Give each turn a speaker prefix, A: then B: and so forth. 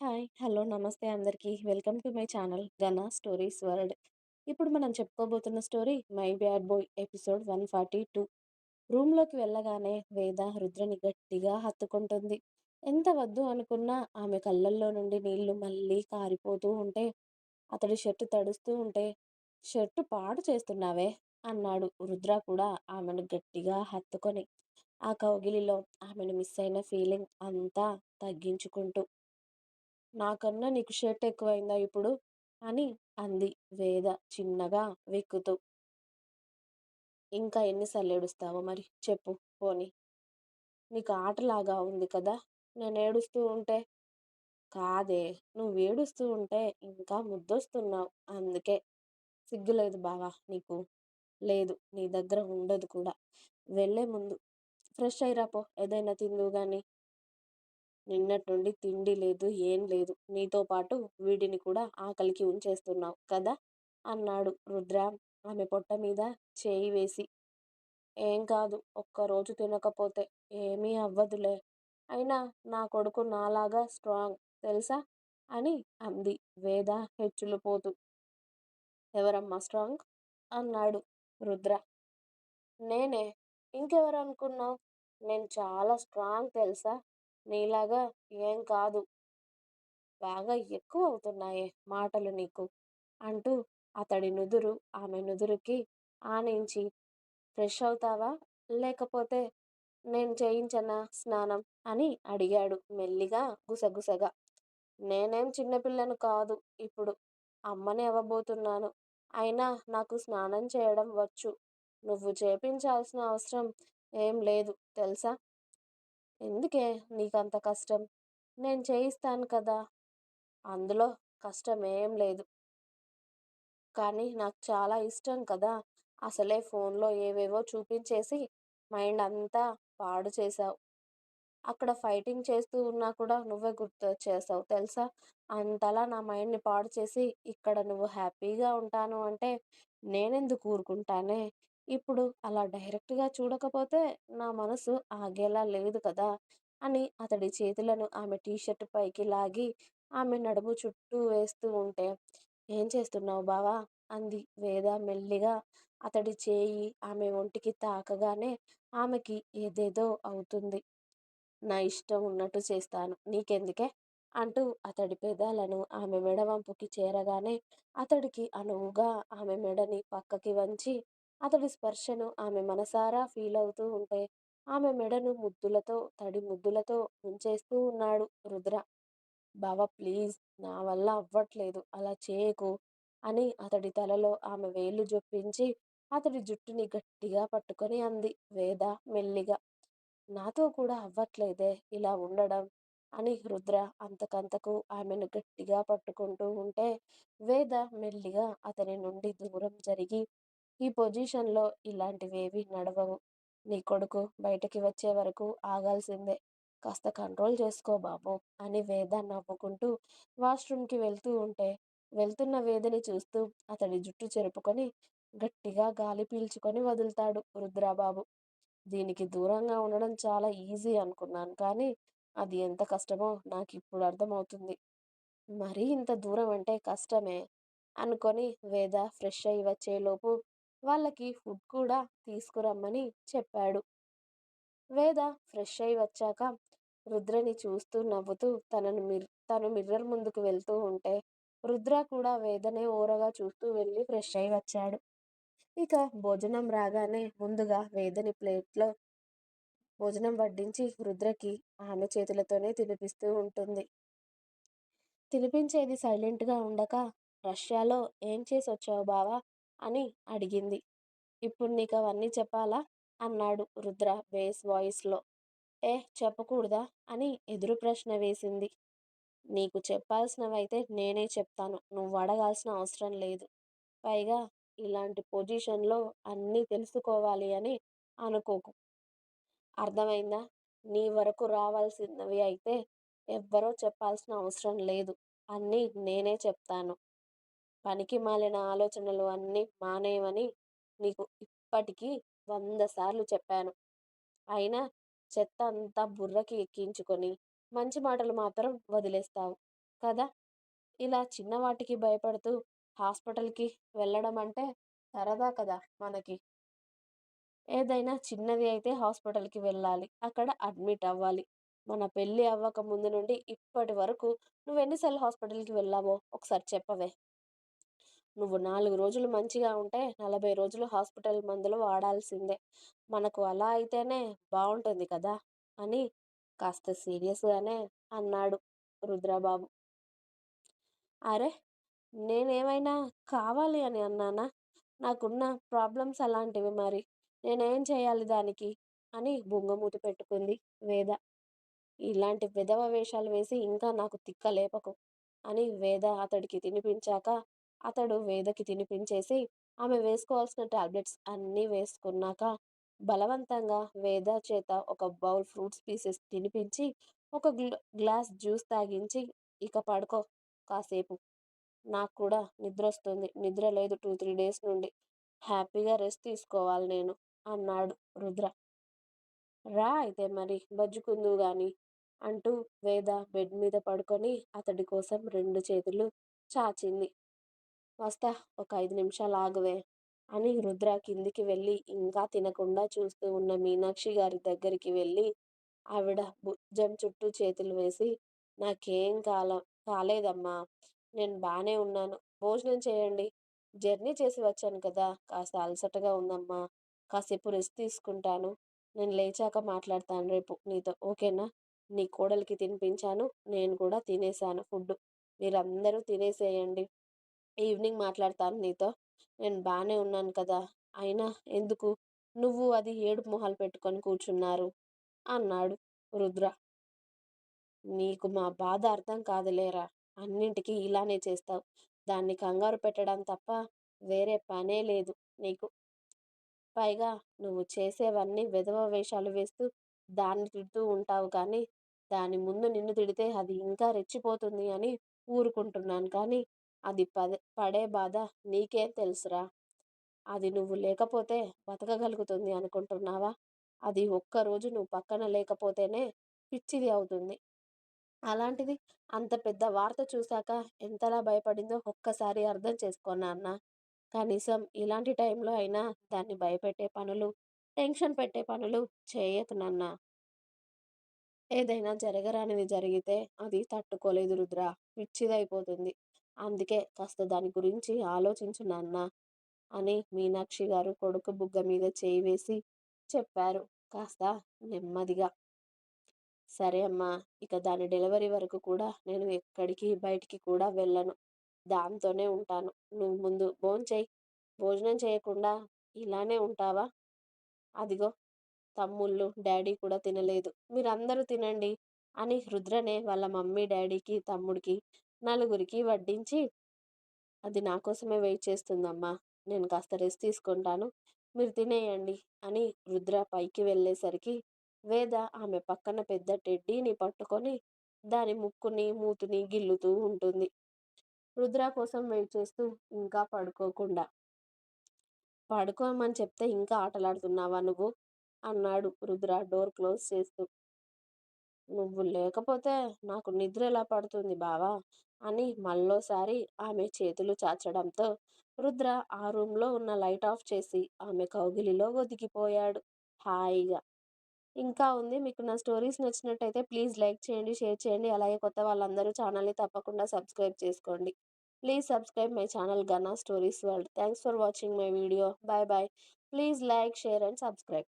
A: Hi! Hello! నమస్తే అందరికీ. Welcome to my channel 'Ghana Stories World'. ఇప్పుడు మనం చెప్పుకోబోతున్న story 'My Bad Boy' episode 142. రూమ్‌లోకి వెళ్ళగానే వేద రుద్రని గట్టిగా హత్తుకుంటుంది. ఎంత వద్దు అనుకున్నా ఆమె కళ్ళల్లో నుండి నీళ్ళు మళ్ళీ కారిపోతూ ఉంటే, అతడి షర్టు తడుస్తూ ఉంటే, షర్టు పాడు చేస్తున్నావే అన్నాడు రుద్ర కూడా ఆమెను గట్టిగా హత్తుకొని, ఆ కౌగిలిలో ఆమెను మిస్ అయిన ఫీలింగ్ అంతా తగ్గించుకుంటూ. నాకన్నా నీకు షర్ట్ ఎక్కువైందా ఇప్పుడు? అని అంది వేద చిన్నగా వెక్కుతూ. ఇంకా ఎన్నిసార్లు ఏడుస్తావో మరి చెప్పు పోనీ. నీకు ఆటలాగా ఉంది కదా నేను ఏడుస్తూ ఉంటే? కాదే నువ్వు ఏడుస్తూ ఉంటే ఇంకా ముద్దొస్తున్నావు అందుకే. సిగ్గులేదు బావా నీకు? లేదు నీ దగ్గర ఉండదు కూడా. వెళ్ళే ముందు ఫ్రెష్ అయిరాపో ఏదైనా తిందువు కానీ నిన్నటి నుండి తిండి లేదు ఏం లేదు. నీతో పాటు వీడిని కూడా ఆకలికి ఉంచేస్తున్నావు కదా అన్నాడు రుద్ర ఆమె పొట్ట మీద చేయి వేసి. ఏం కాదు ఒక్కరోజు తినకపోతే ఏమీ అవ్వదులే. అయినా నా కొడుకు నాలాగా స్ట్రాంగ్ తెలుసా అని అంది వేద హెచ్చులుపోతూ. ఎవరమ్మా స్ట్రాంగ్? అన్నాడు రుద్ర. నేనే ఇంకెవరనుకున్నావ్? నేను చాలా స్ట్రాంగ్ తెలుసా నీలాగా ఏం కాదు. బాగా ఎక్కువ అవుతున్నాయే మాటలు నీకు అంటూ అతడి నుదురు ఆమె నుదురుకి ఆనించి ఫ్రెష్ అవుతావా? లేకపోతే నేను చేయించనా స్నానం అని అడిగాడు మెల్లిగా గుసగుసగా. నేనేం చిన్నపిల్లను కాదు ఇప్పుడు. అమ్మని అవ్వబోతున్నాను అయినా నాకు స్నానం చేయడం వచ్చు. నువ్వు చేపించాల్సిన అవసరం ఏం లేదు తెలుసా ఎందుకే నీకంత కష్టం? నేను చేయిస్తాను కదా. అందులో కష్టం ఏం లేదు. కానీ నాకు చాలా ఇష్టం కదా అసలే ఫోన్లో ఏవేవో చూపించేసి మైండ్ అంతా పాడు చేసావు అక్కడ ఫైటింగ్ చేస్తూ ఉన్నా కూడా నువ్వే గుర్తు చేసావు తెలుసా అంతలా నా మైండ్ని పాడు చేసి ఇక్కడ నువ్వు హ్యాపీగా ఉంటాను అంటే నేనెందుకు ఊరుకుంటానే? ఇప్పుడు అలా డైరెక్ట్గా చూడకపోతే నా మనసు ఆగేలా లేదు కదా అని అతడి చేతులను ఆమె టీ షర్ట్ పైకి లాగి ఆమె నడుము చుట్టూ వేస్తూ ఉంటే ఏం చేస్తున్నావు బావా? అంది వేద మెల్లిగా అతడి చేయి ఆమె ఒంటికి తాకగానే ఆమెకి ఏదేదో అవుతుంది. నా ఇష్టం ఉన్నట్టు చేస్తాను నీకెందుకే? అంటూ అతడి పెదాలను ఆమె మెడవంపుకి చేరగానే అతడికి అనువుగా ఆమె మెడని పక్కకి వంచి అతడి స్పర్శను ఆమె మనసారా ఫీల్ అవుతూ ఉంటే ఆమె మెడను ముద్దులతో తడి ముద్దులతో ముంచేస్తూ ఉన్నాడు రుద్ర. బావా ప్లీజ్ నా వల్ల అవ్వట్లేదు అలా చేయకు అని అతడి తలలో ఆమె వేళ్ళు జొప్పించి అతడి జుట్టుని గట్టిగా పట్టుకొని అంది వేద మెల్లిగా. నాతో కూడా అవ్వట్లేదే ఇలా ఉండడం అని రుద్ర అంతకంతకు ఆమెను గట్టిగా పట్టుకుంటూ ఉంటే వేద మెల్లిగా అతని నుండి దూరం జరిగి ఈ పొజిషన్లో ఇలాంటివేవి ఇలాంటివేవీ నడవవు. నీ కొడుకు బయటకి వచ్చే వరకు ఆగాల్సిందే. కాస్త కంట్రోల్ చేసుకో బాబు అని వేద నవ్వుకుంటూ వాష్రూమ్కి వెళ్తూ ఉంటే వెళ్తున్న వేదని చూస్తూ అతడి జుట్టు చెరుపుకొని గట్టిగా గాలి పీల్చుకొని వదులుతాడు రుద్రాబాబు దీనికి దూరంగా ఉండడం చాలా ఈజీ అనుకున్నాను కానీ అది ఎంత కష్టమో నాకు ఇప్పుడు అర్థమవుతుంది. మరీ ఇంత దూరం అంటే కష్టమే అనుకొని వేద ఫ్రెష్ అయి వచ్చేలోపు వాళ్ళకి ఫుడ్ కూడా తీసుకురమ్మని చెప్పాడు. వేద ఫ్రెష్ అయి వచ్చాక రుద్రని చూస్తూ నవ్వుతూ తనను మిర్ తను మిర్రర్ ముందుకు వెళ్తూ ఉంటే రుద్ర కూడా వేదనే ఓరగా చూస్తూ వెళ్ళి ఫ్రెష్ అయి వచ్చాడు. ఇక భోజనం రాగానే ముందుగా వేదని ప్లేట్లో భోజనం వడ్డించి రుద్రకి ఆమె చేతులతోనే తినిపిస్తూ ఉంటుంది. తినిపించేది సైలెంట్గా ఉండక రష్యాలో ఏం చేసి వచ్చావు బావా? అని అడిగింది. ఇప్పుడు నీకు అవన్నీ చెప్పాలా? అన్నాడు రుద్ర బేస్ వాయిస్లో ఏ చెప్పకూడదా? అని ఎదురు ప్రశ్న వేసింది. నీకు చెప్పాల్సినవైతే నేనే చెప్తాను నువ్వు అడగాల్సిన అవసరం లేదు. పైగా ఇలాంటి పొజిషన్లో అన్నీ తెలుసుకోవాలి అని అనుకోకు. అర్థమైందా? నీ వరకు రావాల్సినవి అయితే ఎవ్వరో చెప్పాల్సిన అవసరం లేదు. అన్నీ నేనే చెప్తాను. పనికి మాలిన ఆలోచనలు అన్నీ మానేయమని నీకు ఇప్పటికీ వంద సార్లు చెప్పాను. అయినా చెత్త అంతా బుర్రకి ఎక్కించుకొని మంచి మాటలు మాత్రం వదిలేస్తావు కదా! ఇలా చిన్నవాటికి భయపడుతూ హాస్పిటల్‌కి వెళ్ళడం అంటే సరదా కదా మనకి. ఏదైనా చిన్నది అయితే హాస్పిటల్‌కి వెళ్ళాలి. అక్కడ అడ్మిట్ అవ్వాలి. మన పెళ్ళి అవ్వక ముందు నుండి ఇప్పటి వరకు నువ్వెన్ని హాస్పిటల్‌కి వెళ్ళావో ఒకసారి చెప్పవే? నువ్వు నాలుగు రోజులు మంచిగా ఉంటే 40 రోజులు హాస్పిటల్ మందులు వాడాల్సిందే. మనకు అలా అయితేనే బాగుంటుంది కదా! అని కాస్త సీరియస్‌గానే అన్నాడు రుద్రబాబు. అరే నేనేమైనా కావాలి అని అన్నానా? నాకున్న ప్రాబ్లమ్స్ అలాంటివి మరి. నేనేం చేయాలి దానికి? అని బుంగమూతి పెట్టుకుంది వేద. ఇలాంటి వెధవ వేషాలు వేసి ఇంకా నాకు తిక్క లేపకు అని వేద అతడికి తినిపించాక అతడు వేదకి తినిపించేసి ఆమె వేసుకోవాల్సిన టాబ్లెట్స్ అన్నీ వేసుకున్నాక బలవంతంగా వేద చేత ఒక బౌల్ ఫ్రూట్స్ పీసెస్ తినిపించి ఒక గ్లాస్ జ్యూస్ తాగించి ఇక పడుకో కాసేపు. నాకు కూడా నిద్ర వస్తుంది నిద్ర లేదు టూ త్రీ డేస్ నుండి. హ్యాపీగా రెస్ట్ తీసుకోవాలి నేను అన్నాడు రుద్ర. రా అయితే మరి బజ్జుకుందు గాని అంటూ వేద బెడ్ మీద పడుకొని అతడి కోసం రెండు చేతులు చాచింది. వస్తా ఒక ఐదు నిమిషాలు ఆగవే అని రుద్ర కిందికి వెళ్ళి ఇంకా తినకుండా చూస్తూ ఉన్న మీనాక్షి గారి దగ్గరికి వెళ్ళి ఆవిడ భుజం చుట్టూ చేతులు వేసి నాకేం కాల కాలేదమ్మా నేను బాగానే ఉన్నాను. భోజనం చేయండి. జర్నీ చేసి వచ్చాను కదా కాస్త అలసటగా ఉందమ్మా. కాసేపు రెస్ట్ తీసుకుంటాను. నేను లేచాక మాట్లాడతాను రేపు నీతో. ఓకేనా? నీ కోడలికి తినిపించాను. నేను కూడా తినేసాను ఫుడ్ మీరందరూ తినేసేయండి. ఈవినింగ్ మాట్లాడతాను నీతో. నేను బాగానే ఉన్నాను కదా అయినా ఎందుకు? నువ్వు అది ఏడు మొహాలు పెట్టుకొని కూర్చున్నారు అన్నాడు రుద్ర. నీకు మా బాధ అర్థం కాదులేరా అన్నింటికీ ఇలానే చేస్తావు. దాన్ని కంగారు పెట్టడం తప్ప వేరే పనే లేదు నీకు. పైగా నువ్వు చేసేవన్నీ విధవ వేషాలు వేస్తూ దాన్ని తిడుతూ ఉంటావు కానీ దాని ముందు నిన్ను తిడితే అది ఇంకా రెచ్చిపోతుంది అని ఊరుకుంటున్నాను కానీ అది పదే పడే బాధ నీకేం తెలుసురా. అది నువ్వు లేకపోతే బతకగలుగుతుంది అనుకుంటున్నావా? అది ఒక్కరోజు నువ్వు పక్కన లేకపోతేనే పిచ్చిది అవుతుంది. అలాంటిది అంత పెద్ద వార్త చూశాక ఎంతలా భయపడిందో ఒక్కసారి అర్థం చేసుకున్నా నాన్న కనీసం ఇలాంటి టైంలో అయినా దాన్ని భయపెట్టే పనులు టెన్షన్ పెట్టే పనులు చేయకు నాన్న. ఏదైనా జరగరానిది జరిగితే అది తట్టుకోలేదు రుద్ర. పిచ్చిదైపోతుంది. అందుకే కాస్త దాని గురించి ఆలోచించు నాన్న అని మీనాక్షి గారు కొడుకు బుగ్గ మీద చేయి వేసి చెప్పారు. కాస్త నెమ్మదిగా. సరే అమ్మా ఇక దాని డెలివరీ వరకు కూడా నేను ఎక్కడికి బయటికి కూడా వెళ్ళను. దాంతోనే ఉంటాను. నువ్వు ముందు భోంచేయి భోజనం చేయకుండా ఇలానే ఉంటావా? అదిగో తమ్ముళ్ళు డాడీ కూడా తినలేదు. మీరందరూ తినండి అని రుద్రనే వాళ్ళ మమ్మీ డాడీకి తమ్ముడికి నలుగురికి వడ్డించి అది నా కోసమే వెయిట్ చేస్తుందమ్మా. నేను కాస్త రెస్ట్ తీసుకుంటాను. మీరు తినేయండి అని రుద్ర పైకి వెళ్ళేసరికి వేద ఆమె పక్కన పెద్ద టెడ్డీని పట్టుకొని దాని ముక్కుని మూతుని గిల్లుతూ ఉంటుంది. రుద్ర కోసం వెయిట్ చేస్తూ ఇంకా పడుకోకుండా పడుకోమని చెప్తే ఇంకా ఆటలాడుతున్నావా నువ్వు? అన్నాడు రుద్ర డోర్ క్లోజ్ చేస్తూ. నువ్వు లేకపోతే నాకు నిద్ర ఎలా పడుతుంది బావా? అని మళ్ళోసారి ఆమె చేతులు చాచడంతో రుద్ర ఆ రూమ్లో ఉన్న లైట్ ఆఫ్ చేసి ఆమె కౌగిలిలో ఒదిగిపోయాడు హాయిగా. ఇంకా ఉంది మీకు నా స్టోరీస్ నచ్చినట్టయితే ప్లీజ్ లైక్ చేయండి షేర్ చేయండి అలాగే కొత్త వాళ్ళందరూ ఛానల్ని తప్పకుండా సబ్స్క్రైబ్ చేసుకోండి. Please subscribe my channel Gana Stories World. Thanks for watching my video. Bye bye. Please like share and subscribe.